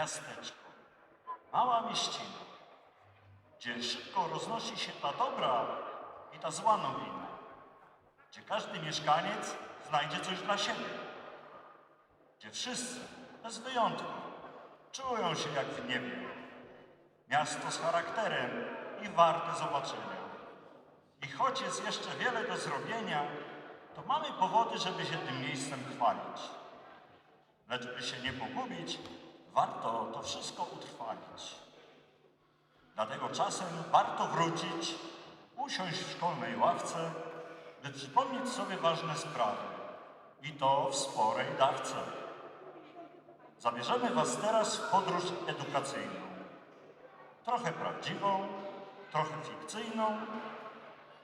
miasteczko, mała mieścina, gdzie szybko roznosi się ta dobra i ta zła nowina, gdzie każdy mieszkaniec znajdzie coś dla siebie, gdzie wszyscy, bez wyjątku, czują się jak w niebie. Miasto z charakterem i warte zobaczenia. I choć jest jeszcze wiele do zrobienia, to mamy powody, żeby się tym miejscem chwalić. Lecz by się nie pogubić, warto to wszystko utrwalić. Dlatego czasem warto wrócić, usiąść w szkolnej ławce, by przypomnieć sobie ważne sprawy. I to w sporej dawce. Zabierzemy Was teraz w podróż edukacyjną. Trochę prawdziwą, trochę fikcyjną.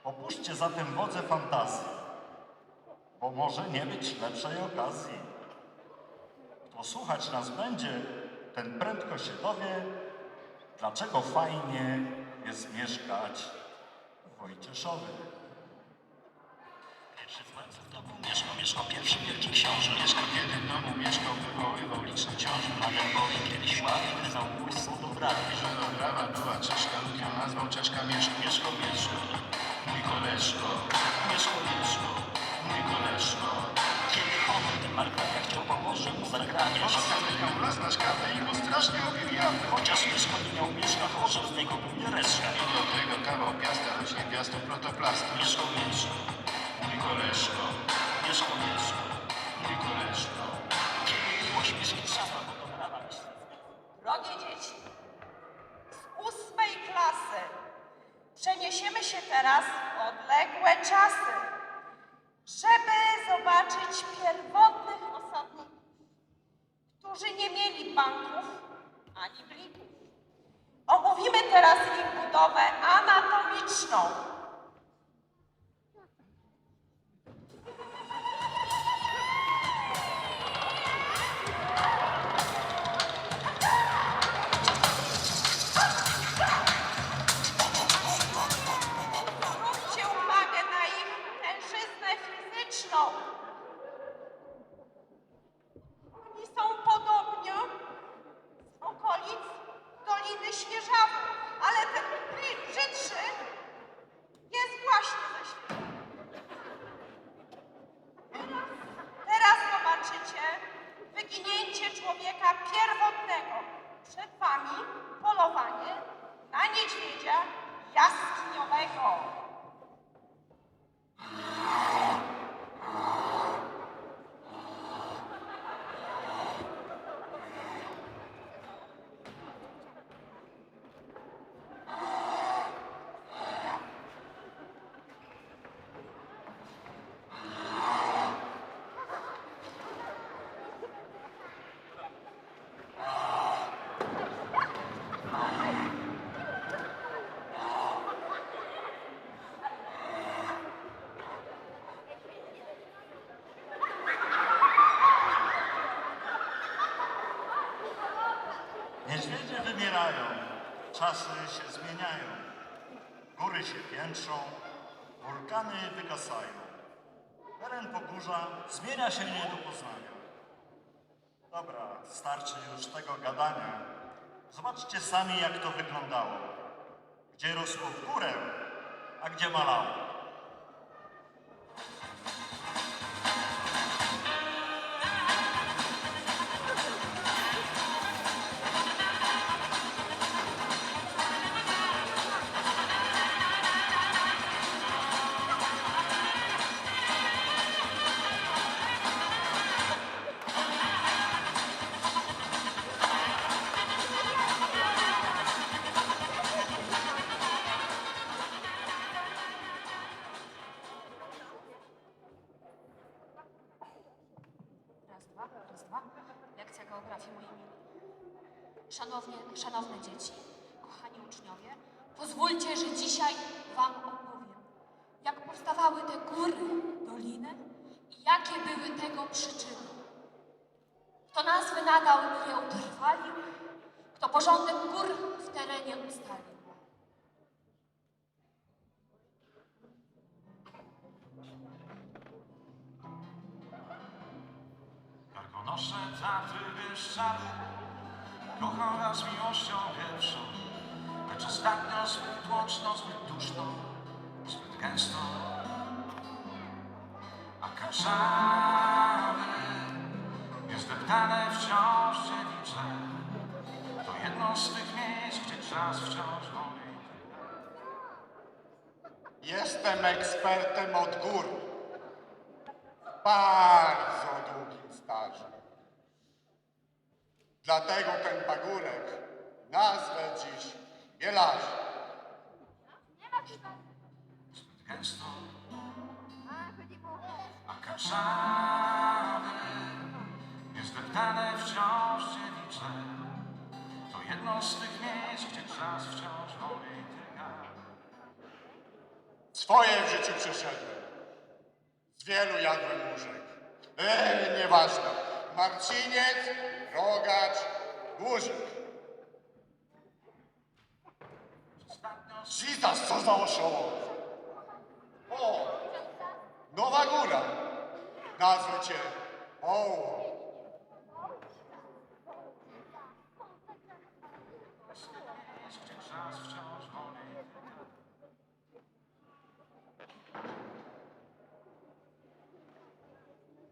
Opuśćcie zatem wodze fantazji, bo może nie być lepszej okazji. Kto słuchać nas będzie, ten prędko się dowie, dlaczego fajnie jest mieszkać w Wojcieszowie. Pierwszy w końcu w domu mieszkał, mieszkał pierwszy wielki książę. Mieszkał w jednym domu, mieszkał, wywoływał liczne ciąże. Panem bowiem kiedyś ławił, wyznał bóstwo dobra. Żona brawa była Czeszka, lud ją nazwał Czeszka Mieszko. Mieszkał, mieszkał, Mój koleżko, mieszkał, mieszkał. mój koleżko. Kiedy honor ten margrabia chciał pomoże mu zagrania. Ona na szkawę i go strasznie jawę. Chociaż mieszkał nie miał mieszka, chorze z niego był nie reszka. I do tego kawał piasta rośnie piasto protoplasta. Mieszkał, mieszkał, Mój koleżko, mieszkał, mieszkał. mój koleżko. Kiedy było śmiesznie trzeba, bo to brawa myśli. Drogie dzieci, z ósmej klasy przeniesiemy się teraz w odległe czasy, żeby zobaczyć pierwotnych osadników, którzy nie mieli banków ani blików. Omówimy teraz ich budowę anatomiczną. Jaskiniowego. Zmienia się nie do poznania. Dobra, starczy już tego gadania. Zobaczcie sami, jak to wyglądało. Gdzie rosło w górę, a gdzie malało. Jakie były tego przyczyny. Kto nazwy nadał i utrwalił, kto porządek gór w terenie ustalił. Karkonosze, tatry, bieszczady Kocham was miłością pierwszą, lecz ostatnio zbyt tłoczno, zbyt duszno, zbyt gęsto. A karzamy niezdeptane wciąż dziewicze. To jedno z tych miejsc, gdzie czas wciąż wolniej. Jestem ekspertem od gór. W bardzo długim stażu. Dlatego ten pagórek nazwę dziś Bielarzem. zbyt gęsto, a karzamy niezdeptane wciąż dziewicze. To jedno z tych miejsc, gdzie czas wciąż wolniej tyka. Swoje w życiu przeszedłem. Z wielu jadłem łóżek. Eee, nieważne. Marciniec, rogacz. Ostatnio Jesus, co za oszołom. O, Nowa Góra. Nazwę cię Oło. miejsc, gdzie czas wciąż wolniej tyka.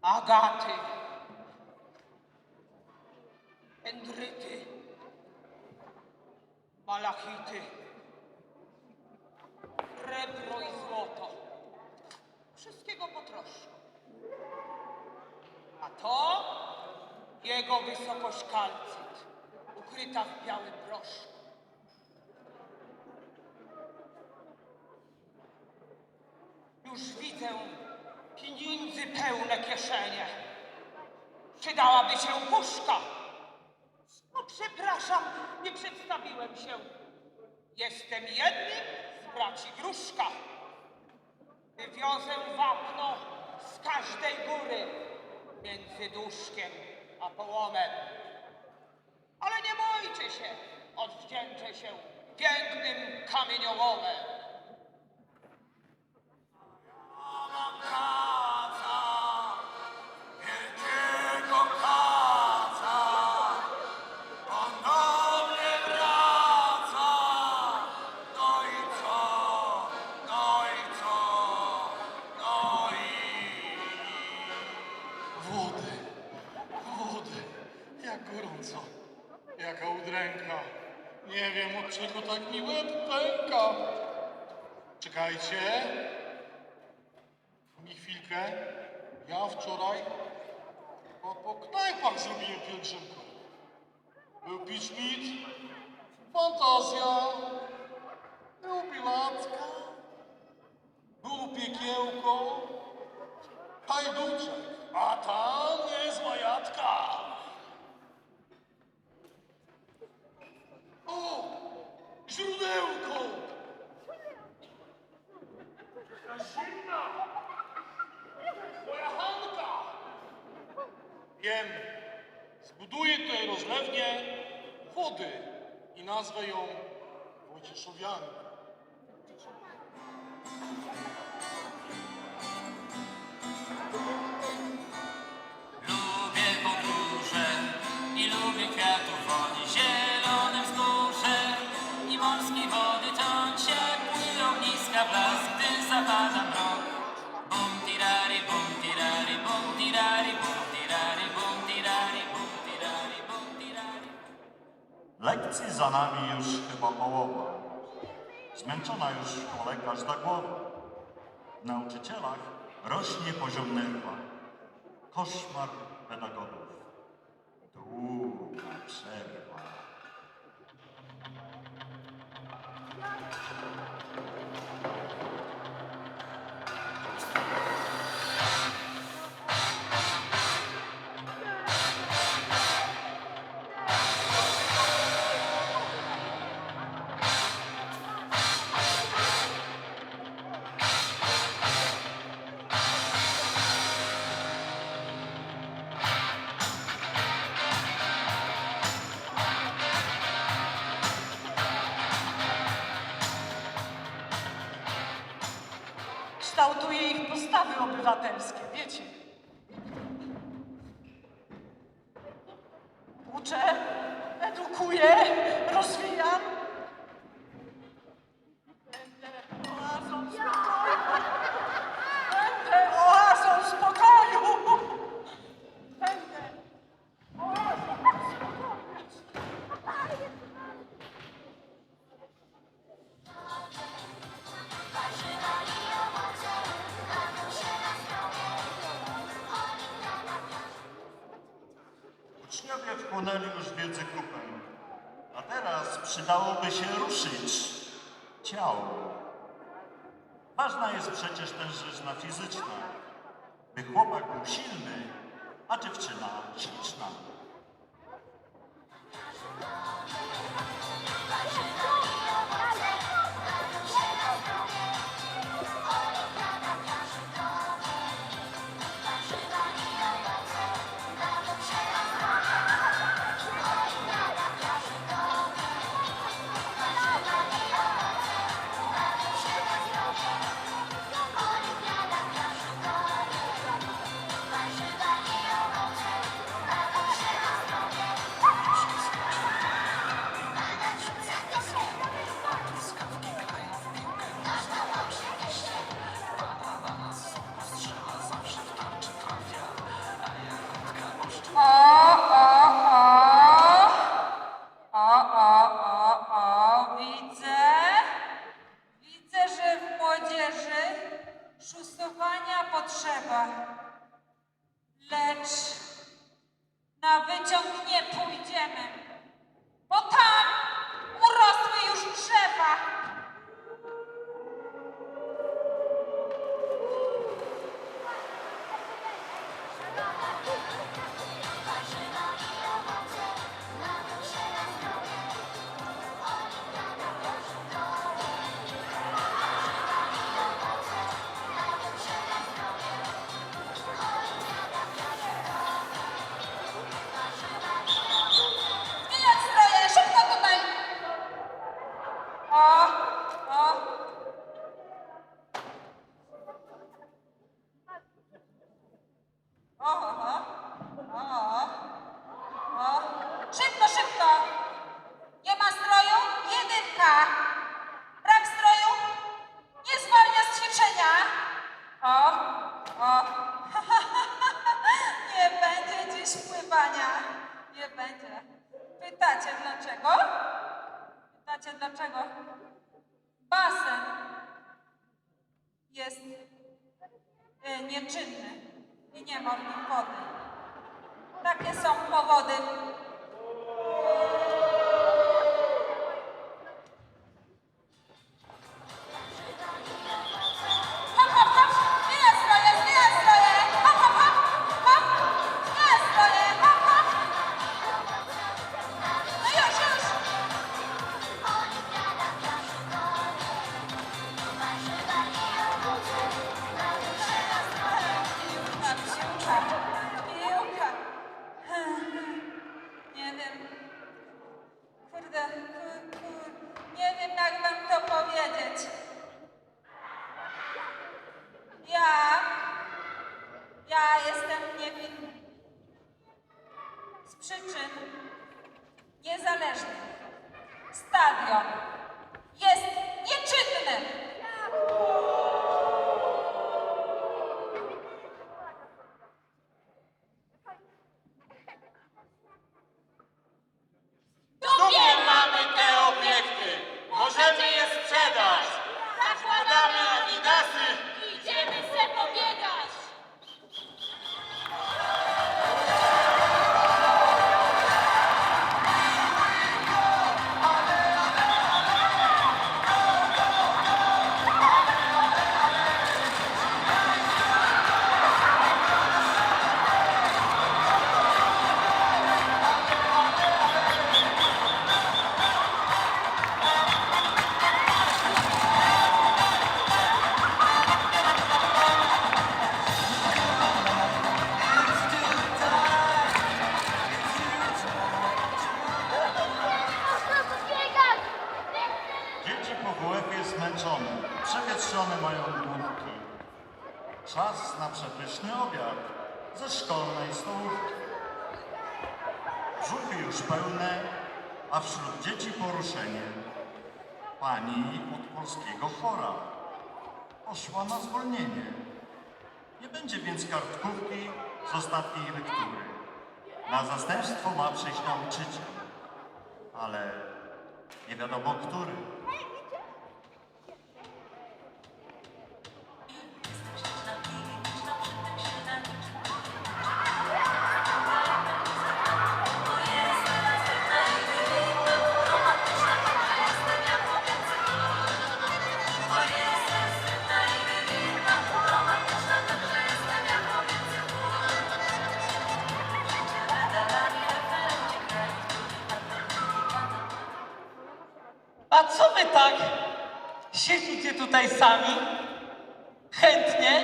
Agaty, Endryty, Malachity, Srebro i złoto. Wszystkiego po troszku. A to jego wysokość kalcyt, ukryta w białym proszku. Już widzę pieniędzy pełne kieszenie. Przydałaby się puszka. No przepraszam, nie przedstawiłem się. Jestem jednym z braci Gruszka. Wywiozę wapno z każdej góry między duszkiem a połomem. Ale nie bójcie się, odwdzięczę się pięknym kamieniołomem. Wiem, zbuduję tutaj rozlewnię wody i nazwę ją Wojcieszowianką. Za nami już chyba połowa. Zmęczona już w szkole każda głowa. W nauczycielach rośnie poziom nerwa. Koszmar pedagogów. Długa przerwa. dałoby się ruszyć ciało. Ważna jest przecież też rzeźna fizyczna, by chłopak był silny, a dziewczyna śliczna. szkolnej-stów. Brzuchy już pełne, a wśród dzieci poruszenie. Pani od polskiego chora. Poszła na zwolnienie. Nie będzie więc kartkówki z ostatniej lektury. Na zastępstwo ma przyjść nauczyciel, ale nie wiadomo który. Chętnie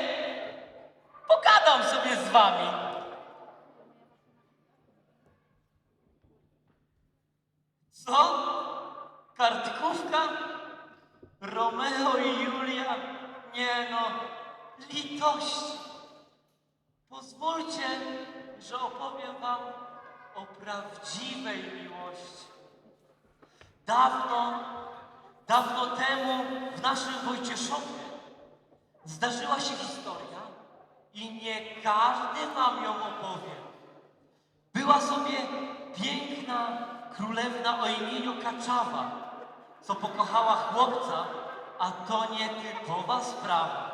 pogadam sobie z wami. Co? Kartkówka? Romeo i Julia? Nie no, litość. Pozwólcie, że opowiem wam o prawdziwej miłości. Dawno, dawno temu w naszym Wojcieszowie zdarzyła się historia i nie każdy wam ją opowie. Była sobie piękna królewna o imieniu Kaczawa, co pokochała chłopca, a to nietypowa sprawa.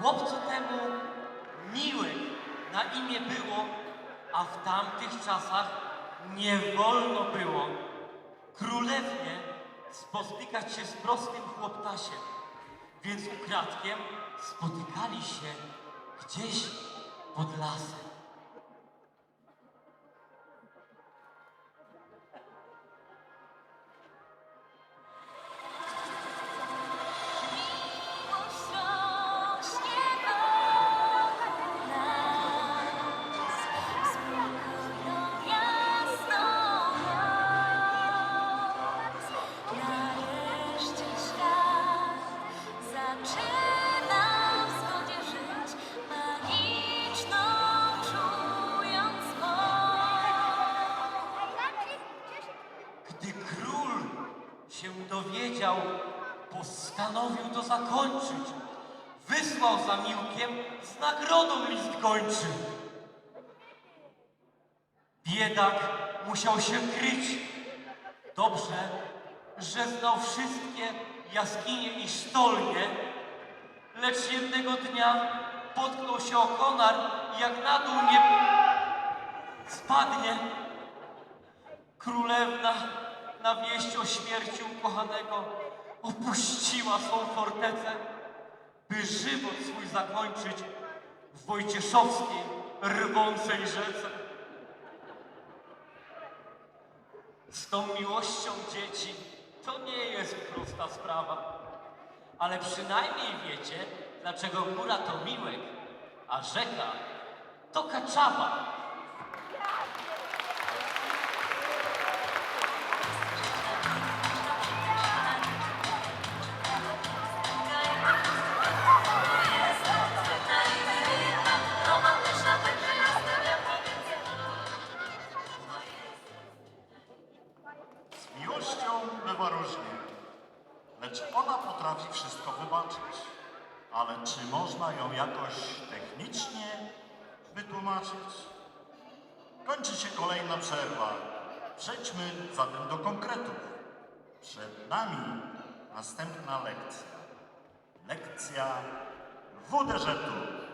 Chłopcu temu Miłek na imię było, a w tamtych czasach nie wolno było królewnie spotykać się z prostym chłoptasiem, więc ukradkiem spotykali się gdzieś pod lasem. Się dowiedział, postanowił to zakończyć. Wysłał za Miłkiem z nagrodą list gończy. Biedak musiał się kryć. Dobrze, że znał wszystkie jaskinie i sztolnie, lecz jednego dnia potknął się o konar i jak na dół nie spadnie, Królewna na wieść o śmierci ukochanego opuściła swą fortecę, by żywot swój zakończyć w Wojcieszowskiej rwącej rzece. Z tą miłością dzieci to nie jest prosta sprawa, ale przynajmniej wiecie, dlaczego góra to miłek, a rzeka to kaczawa. Potrafi wszystko wybaczyć. Ale czy można ją jakoś technicznie wytłumaczyć? Kończy się kolejna przerwa. Przejdźmy zatem do konkretów. Przed nami następna lekcja. Lekcja WDŻ-u.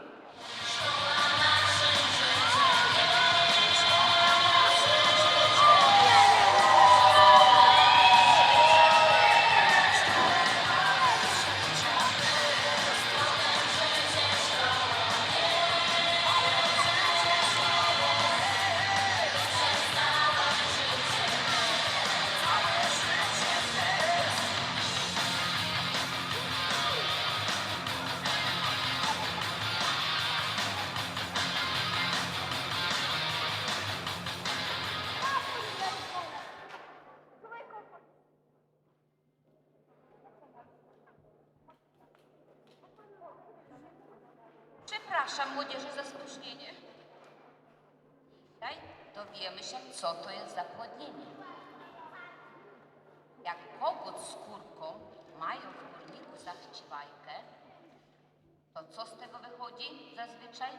Zazwyczaj?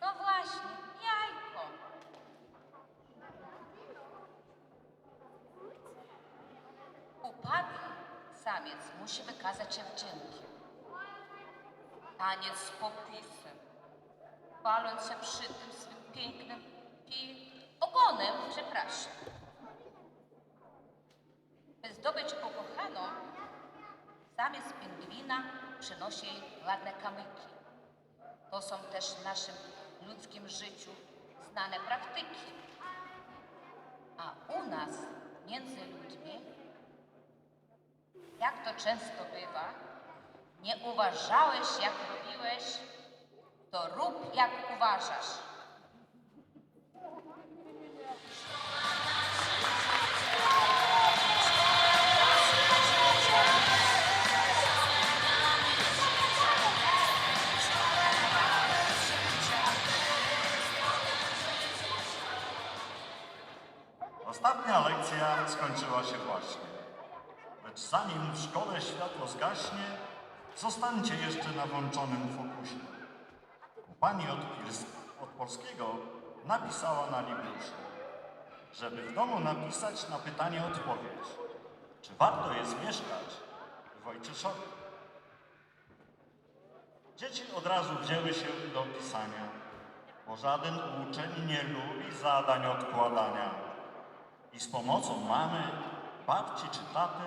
No właśnie, jajko. Upadły samiec musi wykazać się wdziękiem. Taniec z popisem, paląc się przy tym swym pięknym i ogonem, przepraszam. By zdobyć ukochaną, samiec pingwina przynosi jej ładne kamyki. To są też w naszym ludzkim życiu znane praktyki. A u nas, między ludźmi, jak to często bywa, nie uważałeś, jak robiłeś, to rób, jak uważasz. Ostatnia lekcja skończyła się właśnie. Lecz zanim w szkole światło zgaśnie, zostańcie jeszcze na włączonym fokusie. Pani od, od polskiego napisała na Libriusze, żeby w domu napisać na pytanie odpowiedź, czy warto jest mieszkać w Wojcieszowie. Dzieci od razu wzięły się do pisania, bo żaden uczeń nie lubi zadań odkładania. I z pomocą mamy, babci czy taty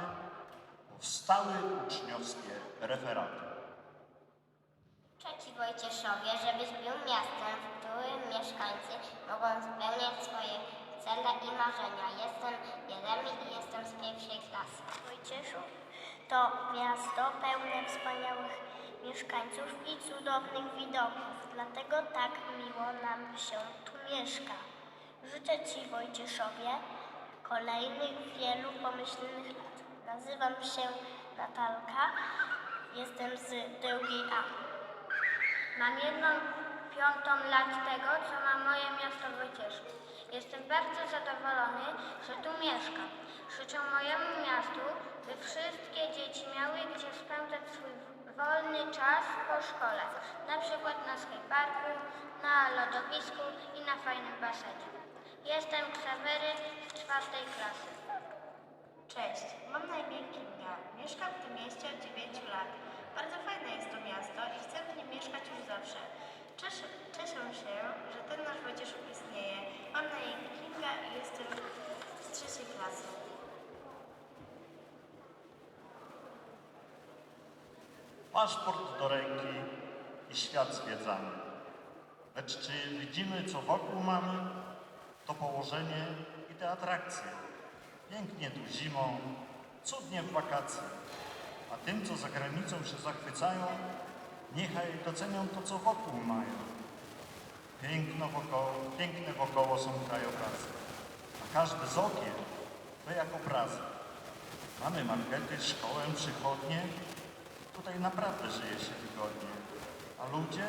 powstały uczniowskie referaty. Trzeci Wojcieszowie, żebyś był miastem, w którym mieszkańcy mogą spełniać swoje cele i marzenia. Jestem Jeremi i jestem z pierwszej klasy. Wojcieszów to miasto pełne wspaniałych mieszkańców i cudownych widoków. Dlatego tak miło nam się tu mieszka. Życzę Ci, Wojcieszowie, kolejnych wielu pomyślnych lat. Nazywam się Natalka, jestem z drugiej A. Mam jedną piątą lat tego, co ma moje miasto Wojcieszów. Jestem bardzo zadowolony, że tu mieszkam. Życzę mojemu miastu, by wszystkie dzieci miały gdzie spędzać swój wolny czas po szkole. Na przykład na skateparku, na lodowisku i na fajnym basenie. Jestem Ksawery z czwartej klasy. Cześć, mam na imię Kinga. Mieszkam w tym mieście od 9 lat. Bardzo fajne jest to miasto i chcę w nim mieszkać już zawsze. Cieszę, cieszę się, że ten nasz Wojcieszów istnieje. Mam na imię Kinga i jestem z trzeciej klasy. Paszport do ręki i świat zwiedzamy. Lecz czy widzimy, co wokół mamy? To położenie i te atrakcje. Pięknie tu zimą, cudnie w wakacje. A tym, co za granicą się zachwycają, niechaj docenią to, co wokół mają. Piękno wokoło, piękne wokoło są krajobrazy, a każdy z okien to jak obrazy. Mamy markety, szkołę, przychodnie, tutaj naprawdę żyje się wygodnie. A ludzie,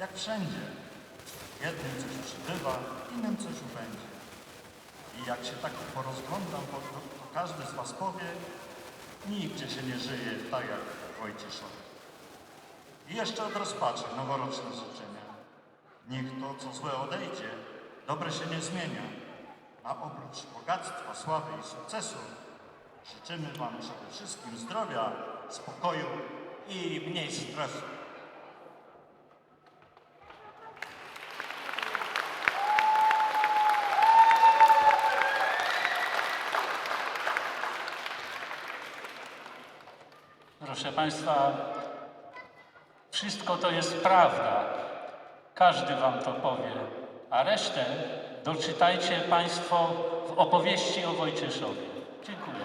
jak wszędzie, jednym coś przybywa, innym coś ubędzie. I jak się tak porozglądam, to, to każdy z Was powie, nigdzie się nie żyje tak jak w Wojcieszowie. I jeszcze od rozpaczy noworoczne życzenia. Niech to, co złe odejdzie, dobre się nie zmienia. A oprócz bogactwa, sławy i sukcesu, życzymy Wam przede wszystkim zdrowia, spokoju i mniej stresu. Proszę Państwa, wszystko to jest prawda. Każdy Wam to powie, a resztę doczytajcie Państwo w opowieści o Wojcieszowie. Dziękuję.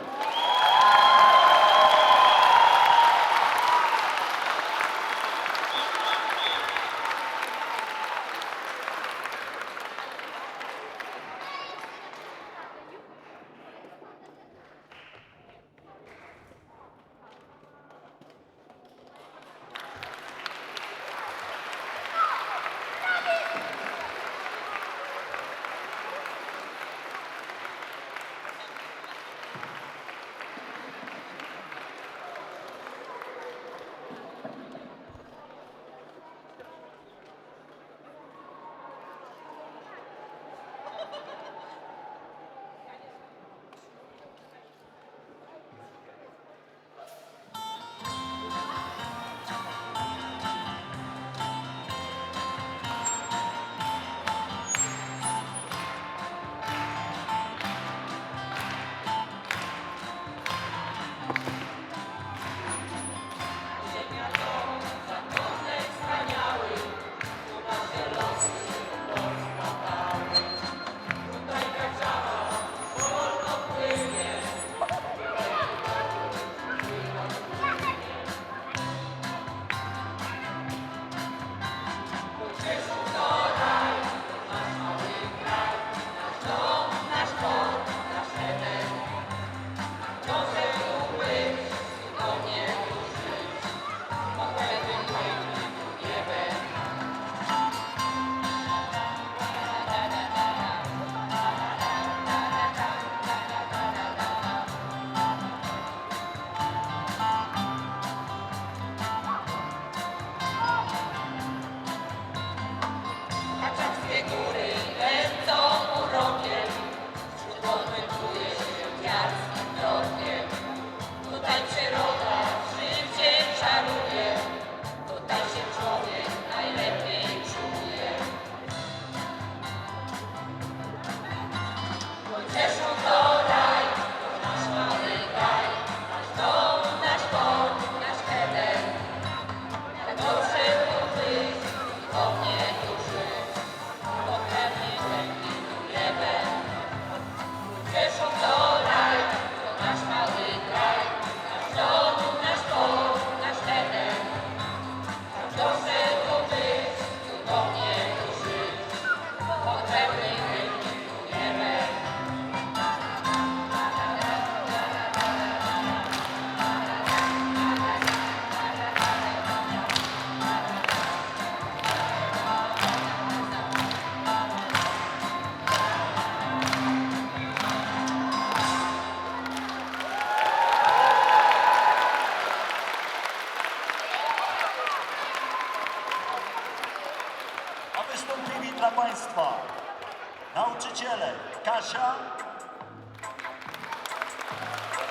Kasia,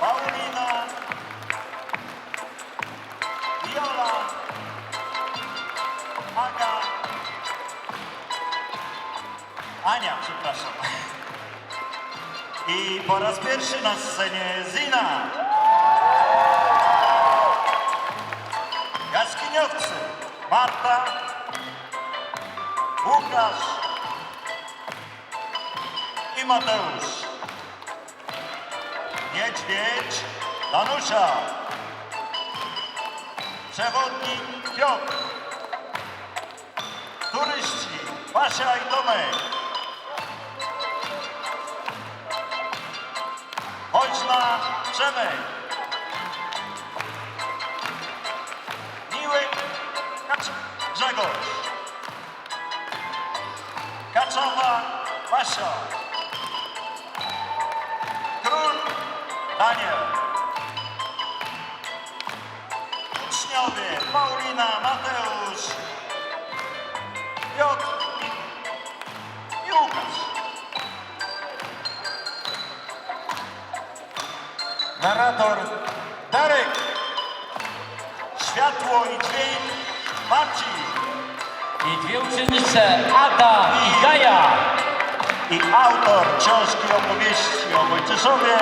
Paulina, Viola, Aga, Ania, przepraszam. I po raz pierwszy na scenie Zina. Jaskiniowcy Marta, Łukasz, Mateusz. Niedźwiedź Danusia. Przewodnik Piotr. Turyści Basia i Tomek. Chodźna Przemek. Miły Kacz Grzegorz. Kaczowa Basia. Daniel. Uczniowie Paulina, Mateusz, Piotr i Łukasz. Narrator Darek. Światło i dźwięk Marcin. I dwie uczennice, Ada i Gaja. I autor książki opowieści o Wojcieszowie,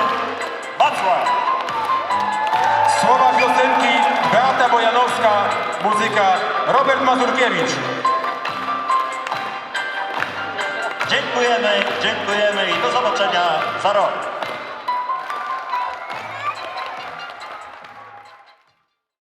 Słowa piosenki Beata Bojanowska. Muzyka Robert Mazurkiewicz. Dziękujemy, dziękujemy i do zobaczenia za rok.